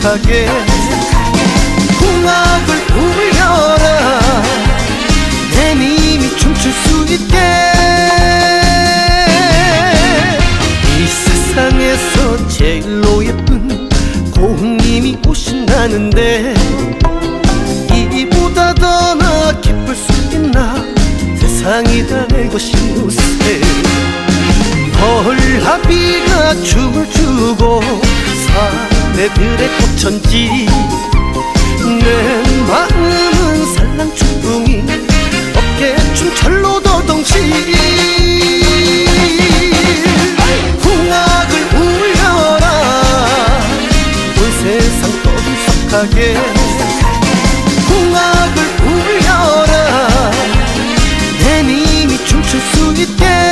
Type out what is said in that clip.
가득하게 궁합을 울려라. 내 님이 춤출 수 있게. 이 세상에서 제일로 예쁜 고흥님이 오신다는데 이보다 더 나 기쁠 수 있나? 세상이 다 내 것이로세 벌하비가 춤을 추고 그대들의 꽃천지? 내 마음은 살랑춤뿡이 어깨춤 철로 더덩치 풍악을 울려라. 온 세상 떠들썩하게? 풍악을 울려라. 내 님이 춤출 수 있게.